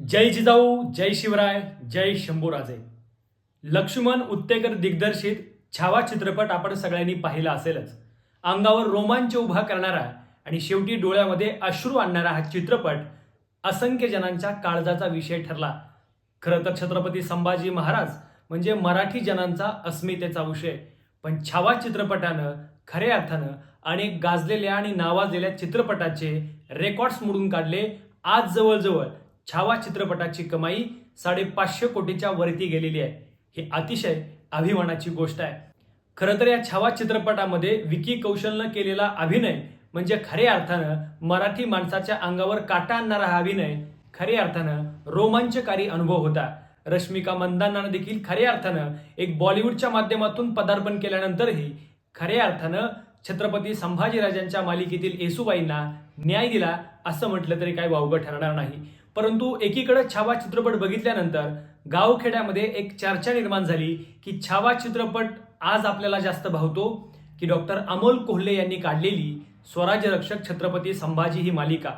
जय जिजाऊ जय शिवराय जय शंभूराजे. लक्ष्मण उत्तेकर दिग्दर्शित छावा चित्रपट आपण सगळ्यांनी पाहिला असेलच. अंगावर रोमांच उभा करणारा आणि शेवटी डोळ्यामध्ये अश्रू आणणारा हा चित्रपट असंख्य जणांच्या काळजाचा विषय ठरला. खरं तर छत्रपती संभाजी महाराज म्हणजे मराठी जनांचा अस्मितेचा विषय. पण छावा चित्रपटानं खऱ्या अर्थानं अनेक गाजलेल्या आणि नावाजलेल्या चित्रपटाचे रेकॉर्ड्स मोडून काढले आज जवळजवळ छावा चित्रपटाची कमाई साडेपाचशे कोटीच्या वरती गेलेली आहे. ही अतिशय अभिमानाची गोष्ट आहे. खरं तर या छावा चित्रपटामध्ये विकी कौशलनं केलेला अभिनय म्हणजे खऱ्या अर्थानं मराठी माणसाच्या अंगावर काटा आणणारा हा अभिनय खऱ्या अर्थानं रोमांचकारी अनुभव होता. रश्मिका मंदानानं देखील खऱ्या अर्थानं एक बॉलिवूडच्या माध्यमातून पदार्पण केल्यानंतरही खऱ्या अर्थानं छत्रपती संभाजीराजांच्या मालिकेतील येसुबाईंना न्याय दिला असं म्हटलं तरी काही वावगं ठरणार नाही. परंतु एकीकडे छावा चित्रपट बघितल्यानंतर गावखेड्यामध्ये एक चर्चा निर्माण झाली की छावा चित्रपट आज आपल्याला जास्त भावतो की डॉक्टर अमोल कोल्हे यांनी काढलेली स्वराज्य रक्षक छत्रपती संभाजी ही मालिका.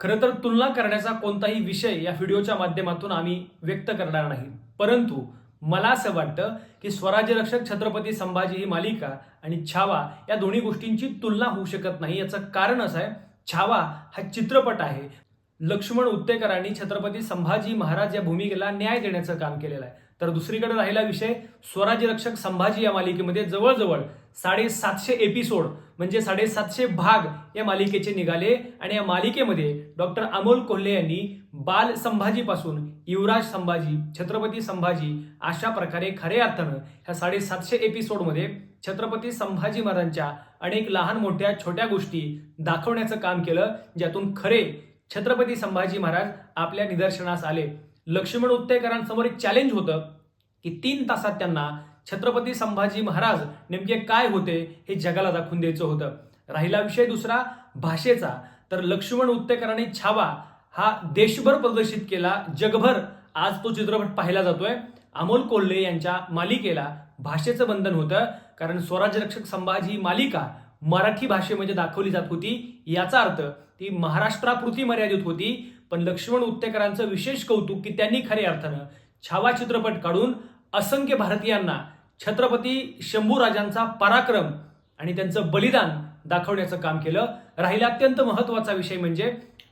खरं तर तुलना करण्याचा कोणताही विषय या व्हिडिओच्या माध्यमातून आम्ही व्यक्त करणार नाही. परंतु मला असं वाटतं की स्वराज्य रक्षक छत्रपती संभाजी ही मालिका आणि छावा या दोन्ही गोष्टींची तुलना होऊ शकत नाही. याचं कारण असं आहे छावा हा चित्रपट आहे. लक्ष्मण उत्तेकरांनी छत्रपती संभाजी महाराज या भूमिकेला न्याय देण्याचं काम केलेलं आहे. तर दुसरीकडे राहिला विषय स्वराज्य रक्षक संभाजी या मालिकेमध्ये जवळजवळ साडेसातशे एपिसोड म्हणजे साडेसातशे भाग या मालिकेचे निघाले. आणि या मालिकेमध्ये डॉक्टर अमोल कोल्हे यांनी बाल संभाजीपासून युवराज संभाजी छत्रपती संभाजी अशा प्रकारे खऱ्या अर्थानं ह्या साडेसातशे एपिसोडमध्ये छत्रपती संभाजी महाराजांच्या अनेक लहान मोठ्या छोट्या गोष्टी दाखवण्याचं काम केलं ज्यातून खरे छत्रपती संभाजी महाराज आपल्या निदर्शनास आले. लक्ष्मण उत्तेकरांसमोर एक चॅलेंज होतं की तीन तासात त्यांना छत्रपती संभाजी महाराज नेमके काय होते हे जगाला दाखवून द्यायचं होतं. राहिला विषय दुसरा भाषेचा. तर लक्ष्मण उत्तेकरांनी छावा हा देशभर प्रदर्शित केला. जगभर आज तो चित्रपट पाहिला जातोय. अमोल कोल्हे यांच्या मालिकेला भाषेचं बंधन होतं. कारण स्वराज्यरक्षक संभाजी मालिका मराठी भाषेमध्ये म्हणजे दाखवली जात होती याचा अर्थ ती महाराष्ट्रापुरती मर्यादित होती. पण लक्ष्मण उत्तेकरांचं विशेष कौतुक की त्यांनी खऱ्या अर्थानं छावा चित्रपट काढून असंख्य भारतीयांना छत्रपती शंभूराजांचा पराक्रम आणि त्यांचं बलिदान दाखवण्याचं काम केलं. राहिला अत्यंत महत्त्वाचा विषय म्हणजे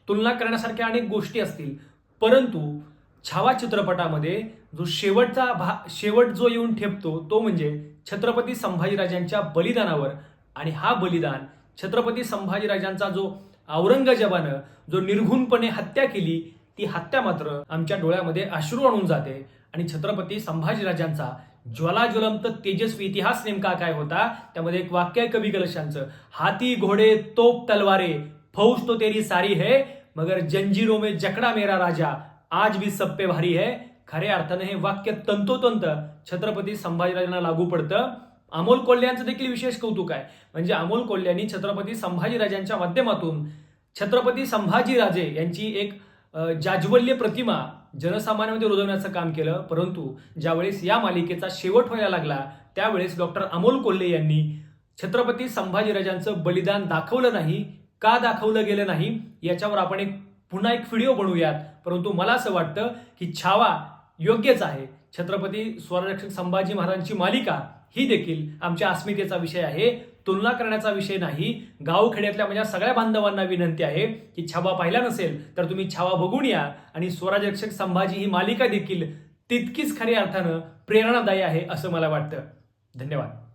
तुलना करण्यासारख्या अनेक गोष्टी असतील. परंतु छावा चित्रपटामध्ये जो शेवटचा भा शेवट जो येऊन ठेपतो तो म्हणजे छत्रपती संभाजीराजांच्या बलिदानावर आणि हा बलिदान छत्रपती संभाजीराजांचा जो औरंगजेबानं जो निर्घुणपणे हत्या केली ती हत्या मात्र आमच्या डोळ्यामध्ये अश्रू आणून जाते. आणि छत्रपती संभाजीराजांचा ज्वलाज्वलंत तेजस्वी इतिहास नेमका काय होता? त्यामध्ये एक वाक्य आहे कवी कलशांचं. हाती घोडे तोप तलवारे फौज तो तेरी सारी है मगर जंजीरो में जकड़ा मेरा राजा आज भी सप्पे भारी है. खऱ्या अर्थानं हे वाक्य तंतोतंत छत्रपती संभाजीराजांना लागू पडतं. अमोल कोल्ह्यांचं देखील विशेष कौतुक आहे. म्हणजे अमोल कोल्ह्यांनी छत्रपती संभाजीराजांच्या माध्यमातून छत्रपती संभाजीराजे यांची एक जाज्वल्य प्रतिमा जनसामान्यामध्ये रुजवण्याचं काम केलं. परंतु ज्यावेळेस या मालिकेचा शेवट व्हायला लागला त्यावेळेस डॉक्टर अमोल कोल्हे यांनी छत्रपती संभाजीराजांचं बलिदान दाखवलं नाही का दाखवलं गेलं नाही याच्यावर आपण एक पुन्हा एक व्हिडिओ बनवूयात. परंतु मला असं वाटतं की छावा योग्यच आहे. छत्रपती स्वररक्षक संभाजी महाराजांची मालिका ही देखील आमच्या अस्मितेचा विषय आहे. तुलना करण्याचा विषय नाही. गावखेड्यातल्या माझ्या सगळ्या बांधवांना विनंती आहे की छावा पाहिला नसेल तर तुम्ही छावा बघून या आणि स्वराजक्षक संभाजी ही मालिका देखील तितकीच खऱ्या अर्थानं प्रेरणादायी आहे असं मला वाटतं. धन्यवाद.